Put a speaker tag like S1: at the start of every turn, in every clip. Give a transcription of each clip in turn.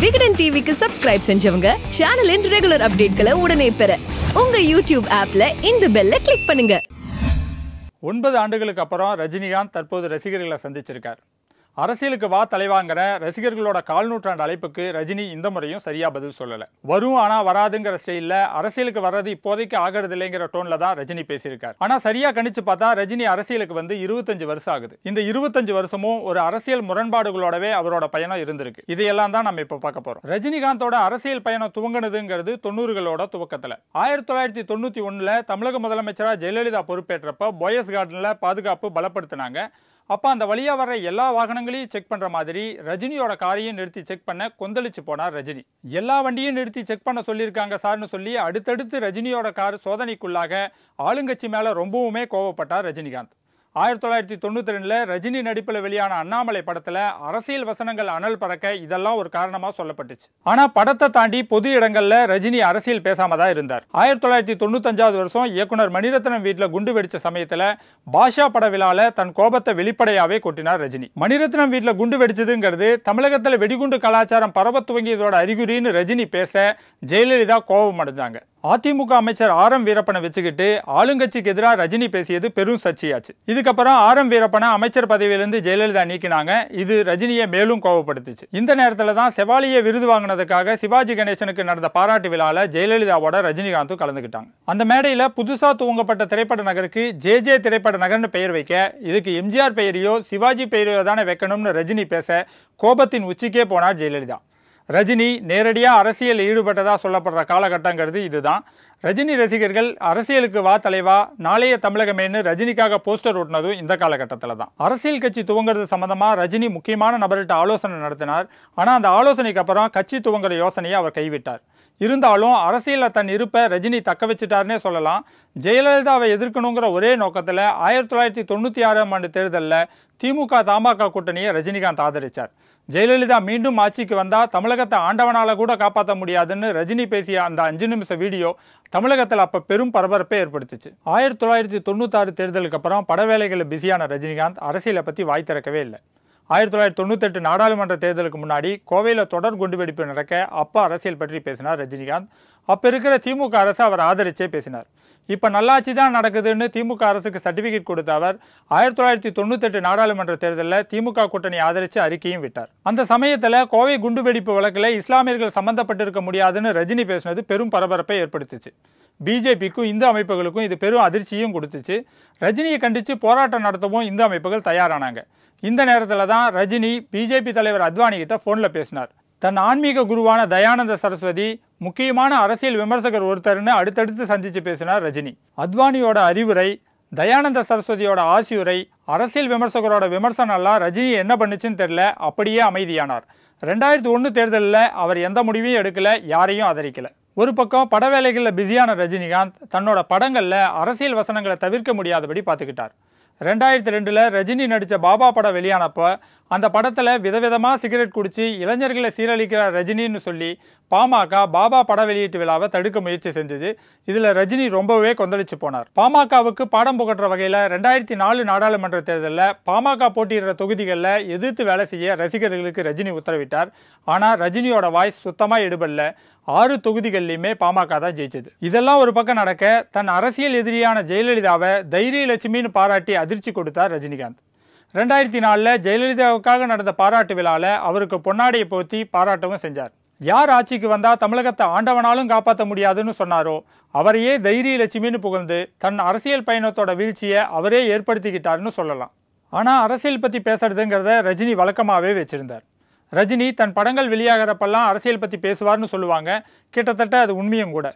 S1: விகடன் டிவிக்கு சப்ஸ்கிரைப் செஞ்சவங்க சேனலின் ரெகுலர் அப்டேட்களை உடனே பெற உங்க யூடியூப் ஆப்ல இந்த பெல்ல கிளிக் பண்ணுங்க.
S2: ஒன்பது ஆண்டுகளுக்கு அப்புறம் ரஜினிகாந்த் தற்போது ரசிகர்களை சந்திச்சிருக்கார். அரசியலுக்கு வா தலைவாங்கிற ரசிகர்களோட கால் நூற்றாண்டு அழைப்புக்கு ரஜினி இந்த முறையும் சரியா பதில் சொல்லல. வரும் ஆனா வராதுங்கிற ஸ்டைல்ல அரசியலுக்கு வர்றது இப்போதைக்கு ஆகிறது இல்லைங்கிற டோன்ல தான் ரஜினி பேசியிருக்கார். ஆனா சரியா கணிச்சு பார்த்தா ரஜினி அரசியலுக்கு வந்து இருபத்தஞ்சு வருஷம் ஆகுது. இந்த இருபத்தஞ்சு வருஷமும் ஒரு அரசியல் முரண்பாடுகளோடவே அவரோட பயணம் இருந்திருக்கு. இதையெல்லாம் தான் நம்ம இப்ப பார்க்க போறோம். ரஜினிகாந்தோட அரசியல் பயணம் துவங்கினதுங்கிறது தொண்ணூறுகளோட துவக்கத்துல. ஆயிரத்தி தொள்ளாயிரத்தி தொண்ணூத்தி ஒண்ணுல தமிழக முதலமைச்சரா ஜெயலலிதா பொறுப்பேற்றப்ப போயஸ் கார்டன்ல பாதுகாப்பு பலப்படுத்தினாங்க. அப்போ அந்த வழியாக வர்ற எல்லா வாகனங்களையும் செக் பண்ணுற மாதிரி ரஜினியோட காரையும் நிறுத்தி செக் பண்ண கொந்தளிச்சு போனார் ரஜினி. எல்லா வண்டியும் நிறுத்தி செக் பண்ண சொல்லியிருக்காங்க சார்னு சொல்லி அடுத்தடுத்து ரஜினியோட கார் சோதனைக்குள்ளாக ஆளுங்கட்சி மேலே ரொம்பவுமே கோவப்பட்டார் ரஜினிகாந்த். ஆயிரத்தி தொள்ளாயிரத்தி தொண்ணூற்றி ரெண்டில் ரஜினி நடிப்பில் வெளியான அண்ணாமலை படத்தில் அரசியல் வசனங்கள் அனல் பறக்க இதெல்லாம் ஒரு காரணமாக சொல்லப்பட்டுச்சு. ஆனால் படத்தை தாண்டி பொது இடங்களில் ரஜினி அரசியல் பேசாமல் தான் இருந்தார். ஆயிரத்தி தொள்ளாயிரத்தி தொண்ணூத்தஞ்சாவது வருஷம் இயக்குனர் மணிரத்னம் வீட்டில் குண்டு வெடித்த சமயத்தில் பாஷா பட விழாவில் தன் கோபத்தை வெளிப்படையாகவே கொட்டினார் ரஜினி. மணிரத்னம் வீட்டில் குண்டு வெடிச்சதுங்கிறது தமிழகத்தில் வெடிகுண்டு கலாச்சாரம் பரவ துவங்கியதோட அறிகுறின்னு ரஜினி பேச ஜெயலலிதா கோபம் அடைஞ்சாங்க அதிமுக அமைச்சர் ஆர் எம் வீரப்பனை வச்சுக்கிட்டு ஆளுங்கட்சிக்கு எதிராக ரஜினி பேசியது பெரும் சர்ச்சையாச்சு. இதுக்கப்புறம் ஆர் எம் வீரப்பனை அமைச்சர் பதவியிலிருந்து ஜெயலலிதா நீக்கினாங்க. இது ரஜினியை மேலும் கோவப்படுத்துச்சு. இந்த நேரத்தில் தான் செவாலிய விருது வாங்கினதுக்காக சிவாஜி கணேசனுக்கு நடந்த பாராட்டு விழாவில் ஜெயலலிதாவோட ரஜினிகாந்தும் கலந்துக்கிட்டாங்க அந்த மேடையில் புதுசாக துவங்கப்பட்ட திரைப்பட நகருக்கு ஜே ஜே திரைப்பட நகர்னு பெயர் வைக்க இதுக்கு எம்ஜிஆர் பெயரையோ சிவாஜி பெயரையோ தானே வைக்கணும்னு ரஜினி பேச கோபத்தின் உச்சிக்கே போனார் ஜெயலலிதா. ரஜினி நேரடியாக அரசியல் ஈடுபட்டதா சொல்லப்படுற காலகட்டங்கிறது இதுதான். ரஜினி ரசிகர்கள் அரசியலுக்கு வா தலைவா நாளைய தமிழகமேன்னு ரஜினிக்காக போஸ்டர் ஓட்டினதும் இந்த காலகட்டத்தில் தான் அரசியல் கட்சி துவங்குறது சம்மந்தமாக ரஜினி முக்கியமான நபர்கிட்ட ஆலோசனை நடத்தினார். ஆனால் அந்த ஆலோசனைக்கு அப்புறம் கட்சி துவங்குற யோசனையை அவர் கைவிட்டார். இருந்தாலும் அரசியலில் தன் இருப்பை ரஜினி தக்க வச்சுட்டாருன்னே சொல்லலாம். ஜெயலலிதாவை எதிர்க்கணுங்கிற ஒரே நோக்கத்தில் ஆயிரத்தி தொள்ளாயிரத்தி தொண்ணூற்றி ஆறாம் ஆண்டு தேர்தலில் திமுக தமாக கூட்டணியை ரஜினிகாந்த் ஆதரித்தார் ஜெயலலிதா மீண்டும் ஆட்சிக்கு வந்தால் தமிழகத்தை ஆண்டவனால கூட காப்பாற்ற முடியாதுன்னு ரஜினி பேசிய அந்த அஞ்சு நிமிஷ வீடியோ தமிழகத்தில் அப்போ பெரும் பரபரப்பை ஏற்படுத்துச்சு. ஆயிரத்தி தொள்ளாயிரத்தி தொண்ணூத்தாறு தேர்தலுக்கு அப்புறம் படவேலைகளில் பிஸியான ரஜினிகாந்த் அரசியலை பற்றி வாய் திறக்கவே இல்லை. ஆயிரத்தி தொள்ளாயிரத்தி தொண்ணூத்தெட்டு நாடாளுமன்ற தேர்தலுக்கு முன்னாடி கோவையில் தொடர் குண்டுவெடிப்பு நடக்க அப்பா அரசியல் பற்றி பேசினார் ரஜினிகாந்த். அப்போ இருக்கிற திமுக அரசு அவர் ஆதரிச்சே பேசினார். இப்போ நல்லாட்சி தான் நடக்குதுன்னு திமுக அரசுக்கு சர்டிபிகேட் கொடுத்த அவர் ஆயிரத்தி தொள்ளாயிரத்தி தொண்ணூத்தெட்டு நாடாளுமன்ற தேர்தலில் திமுக கூட்டணி ஆதரித்து அறிக்கையும் விட்டார். அந்த சமயத்தில் கோவை குண்டுவெடிப்பு வழக்கில் இஸ்லாமியர்கள் சம்பந்தப்பட்டிருக்க முடியாதுன்னு ரஜினி பேசினது பெரும் பரபரப்பை ஏற்படுத்துச்சு. பிஜேபிக்கும் இந்து அமைப்புகளுக்கும் இது பெரும் அதிர்ச்சியும் கொடுத்துச்சு. ரஜினியை கண்டித்து போராட்டம் நடத்தவும் இந்து அமைப்புகள் தயாரானாங்க. இந்த நேரத்தில் தான் ரஜினி பிஜேபி தலைவர் அத்வானி கிட்ட ஃபோனில் பேசினார். தன் ஆன்மீக குருவான தயானந்த சரஸ்வதி முக்கியமான அரசியல் விமர்சகர் ஒருத்தர்னு அடுத்தடுத்து சந்தித்து பேசினார் ரஜினி. அத்வானியோட அறிவுரை தயானந்த சரஸ்வதியோட ஆசியுரை அரசியல் விமர்சகரோட விமர்சனம்லாம் ரஜினி என்ன பண்ணுச்சுன்னு தெரியல அப்படியே அமைதியானார். ரெண்டாயிரத்தி ஒன்று தேர்தலில் அவர் எந்த முடிவையும் எடுக்கலை யாரையும் ஆதரிக்கலை. ஒரு பக்கம் பட வேலைகளில் பிஸியான ரஜினிகாந்த் தன்னோட படங்களில் அரசியல் வசனங்களை தவிர்க்க முடியாதபடி பார்த்துக்கிட்டார். ரெண்டாயிரத்தி ரெண்டில் ரஜினி நடித்த பாபா படம் வெளியானப்போ அந்த படத்தில் விதவிதமாக சிகரெட் குடித்து இளைஞர்களை சீரழிக்கிற ரஜினின்னு சொல்லி பாமக பாபா பட வெளியீட்டு விழாவை தடுக்க முயற்சி செஞ்சது. இதில் ரஜினி ரொம்பவே கொந்தளிச்சு போனார். பாமகவுக்கு பாடம் புகட்டுற வகையில் ரெண்டாயிரத்தி நாலு நாடாளுமன்ற தேர்தலில் பாமக போட்டியிடுற தொகுதிகளில் எதிர்த்து வேலை செய்ய ரசிகர்களுக்கு ரஜினி உத்தரவிட்டார். ஆனால் ரஜினியோட வாய்ஸ் சுத்தமாக எடுபடல. ஆறு தொகுதிகள்லையுமே பாமக தான் ஜெயிச்சது. இதெல்லாம் ஒரு பக்கம் நடக்க தன் அரசியல் எதிரியான ஜெயலலிதாவை தைரிய லட்சுமின்னு பாராட்டி அதிர்ச்சி கொடுத்தார் ரஜினிகாந்த். ரெண்டாயிரத்தி நாலில் ஜெயலலிதாவுக்காக நடந்த பாராட்டு விழாவில் அவருக்கு பொன்னாடையை போத்தி பாராட்டவும் செஞ்சார். யார் ஆட்சிக்கு வந்தால் தமிழகத்தை ஆண்டவனாலும் காப்பாற்ற முடியாதுன்னு சொன்னாரோ அவரையே தைரிய லட்சுமின்னு புகழ்ந்து தன் அரசியல் பயணத்தோட வீழ்ச்சியை அவரே ஏற்படுத்திக்கிட்டாருன்னு சொல்லலாம். ஆனால் அரசியல் பற்றி பேசுறதுங்கிறத ரஜினி வழக்கமாகவே வச்சிருந்தார். ரஜினி தன் படங்கள் வெளியாகிறப்பெல்லாம் அரசியல் பற்றி பேசுவார்னு சொல்லுவாங்க. கிட்டத்தட்ட அது உண்மையும் கூட.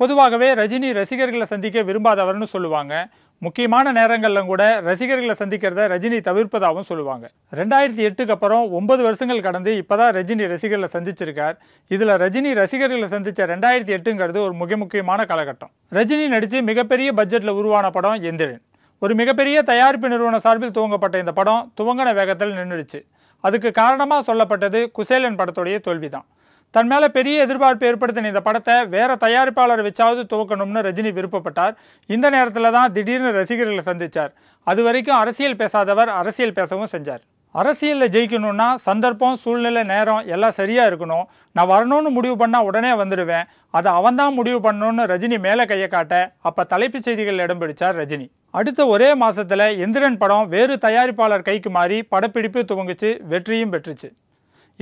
S2: பொதுவாகவே ரஜினி ரசிகர்களை சந்திக்க விரும்பாதவர்னு சொல்லுவாங்க. முக்கியமான நேரங்களில் கூட ரசிகர்களை சந்திக்கிறத ரஜினி தவிர்ப்பதாகவும் சொல்லுவாங்க. ரெண்டாயிரத்தி எட்டுக்கு அப்புறம் ஒன்பது வருஷங்கள் கடந்து இப்பதான் ரஜினி ரசிகர்களை சந்திச்சிருக்கார். இதில் ரஜினி ரசிகர்களை சந்தித்த ரெண்டாயிரத்தி எட்டுங்கிறது ஒரு மிக முக்கியமான காலகட்டம். ரஜினி நடித்து மிகப்பெரிய பட்ஜெட்டில் உருவான படம் எந்திரன். ஒரு மிகப்பெரிய தயாரிப்பு நிறுவன சார்பில் துவங்கப்பட்ட இந்த படம் துவங்கின வேகத்தில் நின்றுடுச்சு. அதுக்கு காரணமாக சொல்லப்பட்டது குசேலன் படத்துடைய தோல்விதான். தான் தன் மேலே பெரிய எதிர்பார்ப்பு ஏற்படுத்தின இந்த படத்தை வேற தயாரிப்பாளர் வச்சாவது துவக்கணும்னு ரஜினி விருப்பப்பட்டார். இந்த நேரத்தில் தான் திடீர்னு ரசிகர்களை சந்திச்சார். அது வரைக்கும் அரசியல் பேசாதவர் அரசியல் பேசவும் செஞ்சார். அரசியலில் ஜெயிக்கணும்னா சந்தர்ப்பம் சூழ்நிலை நேரம் எல்லாம் சரியாக இருக்கணும். நான் வரணும்னு முடிவு பண்ணால் உடனே வந்துடுவேன். அதை அவன்தான் முடிவு பண்ணணும்னு ரஜினி மேலே கையை காட்ட அப்போ தலைப்புச் செய்திகள் இடம் பிடிச்சார் ரஜினி. அடுத்த ஒரே மாதத்தில் எந்திரன் படம் வேறு தயாரிப்பாளர் கைக்கு மாறி படப்பிடிப்பு துவங்குச்சு வெற்றியும் பெற்றுச்சு.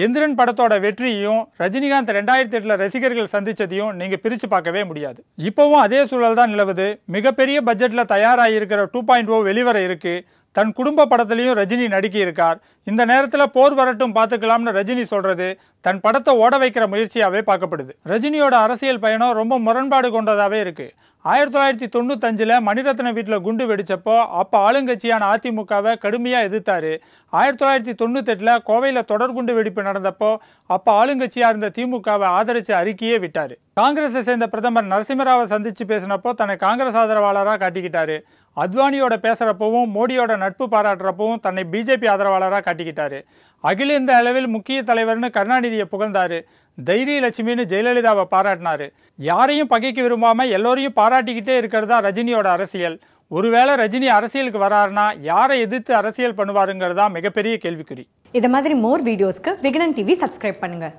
S2: எந்திரன் படத்தோட வெற்றியையும் ரஜினிகாந்த் ரெண்டாயிரத்தி எட்டில் ரசிகர்கள் சந்தித்ததையும் நீங்கள் பிரித்து பார்க்கவே முடியாது. இப்போவும் அதே சூழல் தான் நிலவுது. மிகப்பெரிய பட்ஜெட்டில் தயாராகியிருக்கிற டூ பாயிண்ட் ஓ வெளிவர இருக்கு. தன் குடும்ப படத்துலையும் ரஜினி நடிக்கியிருக்கார். இந்த நேரத்தில் போர் வரட்டும் பார்த்துக்கலாம்னு ரஜினி சொல்கிறது தன் படத்தை ஓட வைக்கிற முயற்சியாகவே பார்க்கப்படுது. ரஜினியோட அரசியல் பயணம் ரொம்ப முரண்பாடு கொண்டதாகவே இருக்குது ஆயிரத்தி தொள்ளாயிரத்தி தொண்ணூத்தஞ்சில் மணிரத்ன வீட்டில் குண்டு வெடித்தப்போ அப்போ ஆளுங்கட்சியான அதிமுகவை கடுமையாக எதிர்த்தார். ஆயிரத்தி தொள்ளாயிரத்தி தொண்ணூத்தெட்டில் கோவையில் தொடர்குண்டு வெடிப்பு நடந்தப்போ அப்போ ஆளுங்கட்சியாக இருந்த திமுகவை ஆதரித்து அறிக்கையே விட்டார். காங்கிரஸை சேர்ந்த பிரதமர் நரசிம்மராவை சந்தித்து பேசினப்போ தன்னை காங்கிரஸ் ஆதரவாளராக காட்டிக்கிட்டாரு. அத்வானியோட பேசுகிறப்பவும் மோடியோட நட்பு பாராட்டுறப்பவும் தன்னை பிஜேபி ஆதரவாளராக காட்டிக்கிட்டாரு. அகில இந்த அளவில் முக்கிய தலைவர்னு கருணாநிதியை புகழ்ந்தாரு. தைரிய லட்சுமின்னு ஜெயலலிதாவை பாராட்டினாரு. யாரையும் பகைக்க விரும்பாம எல்லோரையும் பாராட்டிக்கிட்டே இருக்கிறதா ரஜினியோட அரசியல். ஒருவேளை ரஜினி அரசியலுக்கு வராருன்னா யாரை எதிர்த்து அரசியல் பண்ணுவாருங்கிறதா மிகப்பெரிய கேள்விக்குறி.
S3: இதை மாதிரி மோர் வீடியோஸ்க்கு விகடன் டிவி சப்ஸ்கிரைப் பண்ணுங்கள்